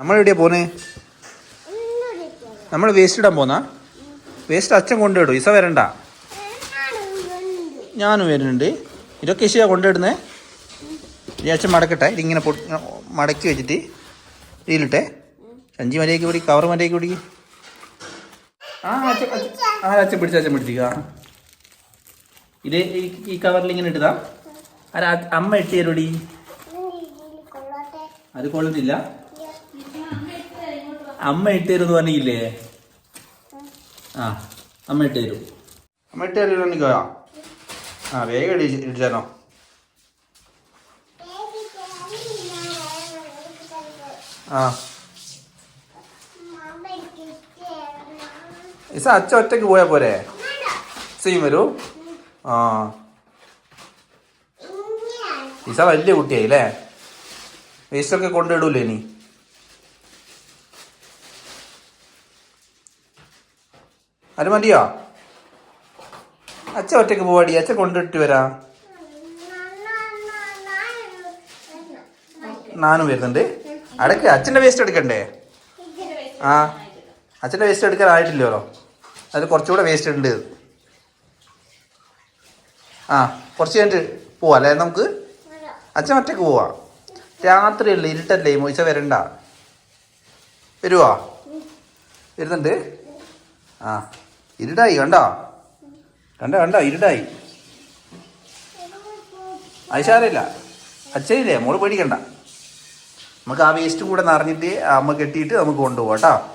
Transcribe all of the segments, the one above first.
നമ്മളെവിടെയാ പോന്നെ? നമ്മൾ വേസ്റ്റ് ഇടാൻ പോന്നാ? വേസ്റ്റ് അച്ഛൻ കൊണ്ടുവിടും. ഇസ വരണ്ട. ഞാനും വരുന്നുണ്ട്. ഇതൊക്കെ ഇശയാ കൊണ്ടുവിടുന്നേ. ഈ അച്ഛൻ മടക്കട്ടെ. ഇതിങ്ങനെ പൊ മടക്കി വെച്ചിട്ട് ഇതിലിട്ടെ. സഞ്ചി മര്യാദയ്ക്ക് പിടി കവർ മര്യാദയ്ക്ക് പിടി ആ അച്ഛൻ അച്ഛൻ ആ അച്ഛൻ പിടിച്ച അച്ഛൻ പിടിച്ചിക്ക ഇത് ഈ- കവറിൽ ഇങ്ങനെ ഇട്ടതാ. അ- അമ്മ ഇട്ട് തരൂടി അത് കൊള്ളുന്നില്ല. അമ്മ ഇട്ട് തരും പറഞ്ഞില്ലേ? ആ അമ്മ ഇട്ട് തരും അമ്മ ഇട്ട് തരുമോ ആ വേഗം ഇടി ഇടിച്ചാനോ ആ. ഇസ അച്ഛ ഒറ്റയ്ക്ക് പോയാ പോരെ? സെയിം വരൂ. ആ. ഇസ വലിയ കുട്ടിയായി അല്ലേ വേസ്റ്റൊക്കെ കൊണ്ടിടൂലേ ഇനി? അത് മതിയോ? അച്ഛ ഒറ്റയ്ക്ക് പോവാടി. അച്ഛ കൊണ്ടിട്ട് വരാ. നാനും വരുന്നുണ്ട്. അടക്ക് അച്ഛന്റെ വേസ്റ്റ് എടുക്കണ്ടേ? ആ അച്ഛന്റെ വേസ്റ്റ് എടുക്കാൻ ആയിട്ടില്ലല്ലോ. അത് കുറച്ചുകൂടെ വേസ്റ്റ് ഉണ്ട്. ആ കുറച്ച് കഴിഞ്ഞിട്ട് പോവാം അല്ലേ നമുക്ക്? അച്ഛൻ ഒറ്റയ്ക്ക് പോവാ. രാത്രിയല്ലേ ഇരുട്ടല്ലേ മൊയ്ച്ച വരണ്ട. വരുവാ? വരുന്നുണ്ട്. ആ. ഇരുടായി കണ്ടോ? കണ്ടോ കണ്ടോ? ഇരുടായി. അയച്ചാറില്ല അച്ഛയില്ലേ മോൾ പേടിക്കണ്ട. നമുക്ക് ആ വേസ്റ്റ് കൂടെ നിറഞ്ഞിട്ട് അമ്മ കെട്ടിയിട്ട് നമുക്ക് കൊണ്ടുപോകാം കേട്ടോ?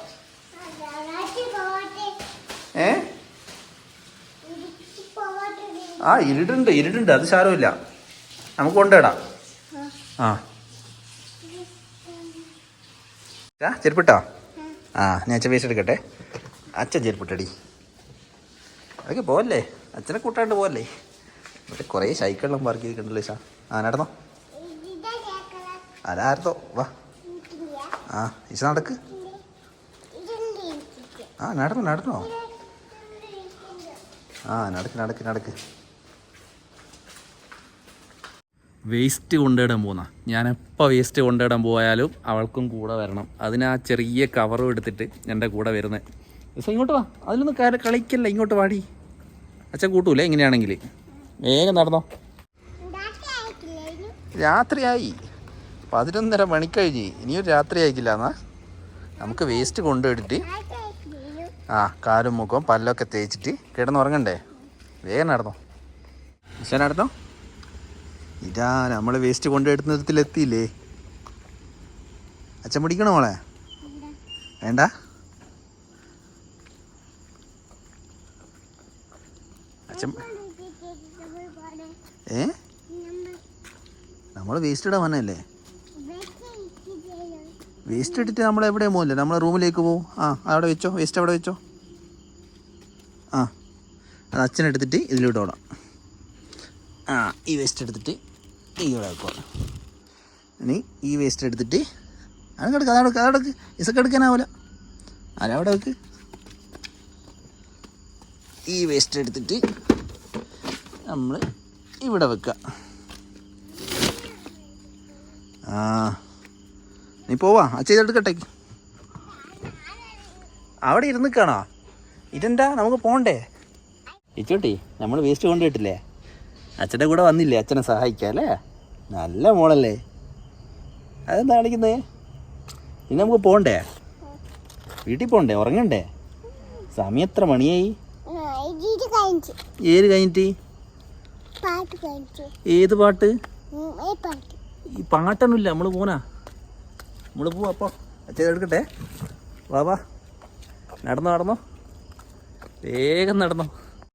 ഏ? ആ ഇരുടുണ്ട് ഇരുടുണ്ട്. അത് സാരമില്ല നമുക്ക് കൊണ്ടുവിടാം. ആ. ആ ചെരുപ്പിട്ടോ? ആ ഞാൻ അച്ഛൻ വേസ്റ്റ് എടുക്കട്ടെ. അച്ഛൻ ചെരുപ്പിട്ടടി. അതൊക്കെ പോവല്ലേ? അച്ഛനെ കൂട്ടാണ്ട് പോവല്ലേ? ഇവിടെ കുറേ സൈക്കിളെല്ലാം പാർക്ക് ചെയ്തിട്ടുണ്ടല്ലോ ഇഷ ആ നടന്നോ അതാർത്തോ വാ. ആ ഇഷ നടക്ക്. ആ നടന്നു നടന്നോ. ആ നടക്ക് നടക്ക് നടക്ക്. വേസ്റ്റ് കൊണ്ടിടാൻ പോകുന്ന ഞാൻ വേസ്റ്റ് കൊണ്ടിടാൻ പോയാലും അവൾക്കും കൂടെ വരണം. അതിന് ആ ചെറിയ കവറും എടുത്തിട്ട് എന്റെ കൂടെ വരുന്നത് ദിവസം ഇങ്ങോട്ട് വാ. അതിലൊന്നും കാര്യം കളിക്കല്ല. ഇങ്ങോട്ട് വാടി. അച്ഛൻ കൂട്ടൂലേ? ഇങ്ങനെയാണെങ്കിൽ. വേഗം നടന്നോ. രാത്രിയായി. പതിനൊന്നര മണിക്കഴിഞ്ഞ്. ഇനിയൊരു രാത്രി ആയിക്കില്ല എന്നാ. നമുക്ക് വേസ്റ്റ് കൊണ്ടുപോയിട്ട് ആ കാലും മുഖവും പല്ലൊക്കെ തേച്ചിട്ട് കിടന്നുറങ്ങണ്ടേ വേഗം നടന്നോ. അച്ഛൻ നടന്നോ? ഇതാ നമ്മൾ വേസ്റ്റ് കൊണ്ടെടുത്തിലെത്തിയില്ലേ അച്ഛൻ പിടിക്കണോ മോളെ? വേണ്ട. ഏ? നമ്മൾ വേസ്റ്റ് ഇടാൻ വന്നല്ലേ വേസ്റ്റ് ഇട്ടിട്ട് നമ്മൾ എവിടെ പോകില്ല നമ്മളെ റൂമിലേക്ക് പോകും ആ അവിടെ വെച്ചോ. വേസ്റ്റ് അവിടെ വെച്ചോ. ആ അത് അച്ഛനെടുത്തിട്ട് ഇതിലിട്ടോളാം ആ ഈ വേസ്റ്റ് എടുത്തിട്ട് ഇവിടെ വെക്കോളാം ഇനി ഈ വേസ്റ്റ് എടുത്തിട്ട് അത് കിടക്ക് അതവിടെ അതവിടെ ഇസൊക്കെ എടുക്കാനാവില്ല അതവിടെ വെക്ക്. ഈ വേസ്റ്റ് എടുത്തിട്ട് നമ്മൾ ഇവിടെ വെക്കുക ആ. നീ പോവാ. ആ ചെയ്തെടുക്കട്ടെ അവിടെ ഇരുന്ന് കാണോ ഇതെന്താ? നമുക്ക് പോണ്ടേ? ഇച്ചോട്ടി നമ്മൾ വേസ്റ്റ് കൊണ്ടുപോയിട്ടില്ലേ? അച്ഛന്റെ കൂടെ വന്നില്ലേ? അച്ഛനെ സഹായിക്കാം അല്ലേ? നല്ല മോളല്ലേ? അതെന്താ കാണിക്കുന്നേ? ഇനി നമുക്ക് പോണ്ടേ? വീട്ടിൽ പോണ്ടേ? ഉറങ്ങണ്ടേ? സമയം എത്ര മണിയായി? ഏത് കഴിഞ്ഞിട്ട്? ഏത് പാട്ട്? ഈ പാട്ട്. ഈ പാട്ടൊന്നുമില്ല. നമ്മൾ പോനാ നമ്മൾ പോവാ അപ്പോൾ അച്ഛൻ എടുക്കട്ടെ. വാ വാ. നടന്നോ നടന്നോ. വേഗം നടന്നോ.